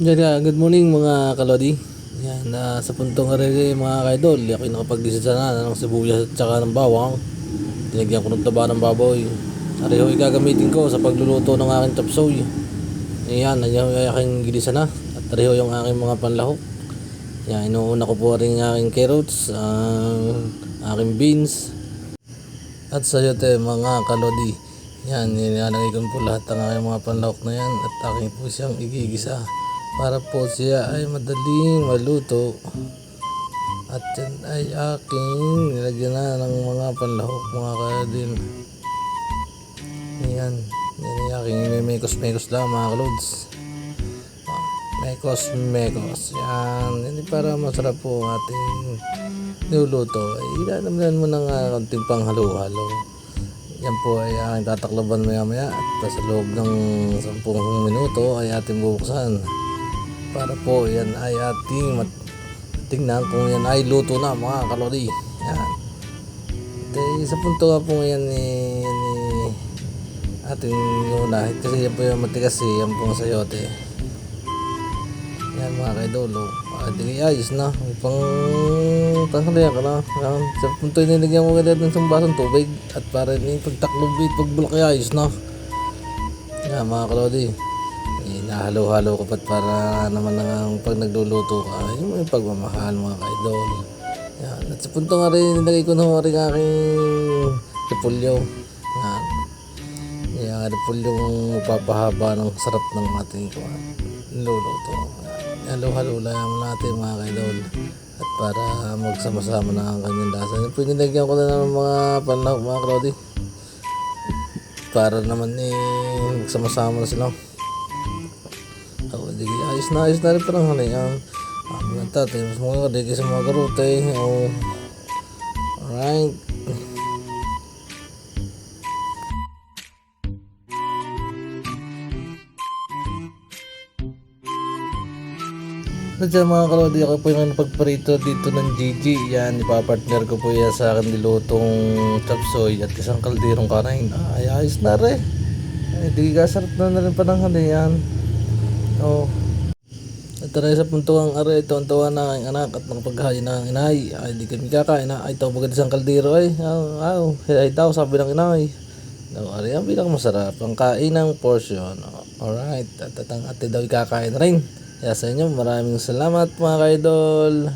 Yan nga, good morning mga kalodi. Yan, na sa puntong arere mga kaidol, ako yung nakapag-desisyon na ng sibuyas at saka ng bawang. Tinagyan ko ng taba ng baboy. Areho gagamitin ko sa pagluluto ng aking chapsoy. Yan, yan yung aking gilisa na. At areho yung aking mga panlahok. Yan, inuuna ko po rin aking carrots, ang aking beans. At sa yote mga kalodi. Yan, nilalagay ko po lahat ng aking mga panlahok na yan at aking po siyang igigisa para po siya ay madaling maluto. At yan ay aking nilagyan na ng mga panlahok mga kadin. Yan, yan ay aking mekos-mekos lang mga kalods. Mekos, mekos. Yan, ay para masarap po ating niluluto. Ay, ilalamanan mo ng uh, konting panghalo-halo. Yan po ay aking tatakloban maya maya at sa loob ng 10 minuto ay ating bubuksan para po yan ay ating tingnan kung yan ay luto na mga kalori. Yan. At sa punto nga po ngayon ni, ni ating una kasi yan po yung matigas eh, yan po sayote. Yan mga kaidolo. Ah, di ayos na. Pang tanghalian ka na. Yan. Sa punto nilagyan ko agad ng basong tubig at para ni pagtaklobit, pagbulak ay ayos na. Yan mga kalodi. Eh, nahalo-halo ko pat para naman ang pag nagluluto ka, yung may pagmamahal mga kaidol. Yan. At sa punto nga rin, nilagay ko na rin aking repulyo. Yan. Yung repulyo papahaba ng sarap ng ating kuwan. Niluluto. Yan. Halo-halo lang natin mga kaidol. At para magsama-sama na ang kanyang lasa. Yung pinilagyan ko na ng mga panlaw, mga krodi. Para naman eh, magsama-sama na sila. Oh, di ayos na ayos na rin parang hali yan. Ah, mga tatay, mas mga di kasi mga garute. Oh. Alright. Nandiyan mga kalodi, ako po yung pagparito dito ng GG. Yan, ipapartner ko po yan sa akin nilutong chapsoy at isang kalderong karain. Ay, ayos na rin. Ay, di kasarap na na rin pa ng hali Oo. At tayo sa punto ang are, ito ang tawa na aking anak at nakapaghain na ang inay. Ay, di kami kakain. Ay, ito bagad isang kaldero ay. Aw, aw, ay daw, sabi ng inay. Daw, ari, ang pinakamasarap. Ang kain ng portion. Alright, at at ang ate daw ikakain rin. Kaya sa inyo, maraming salamat mga kaidol.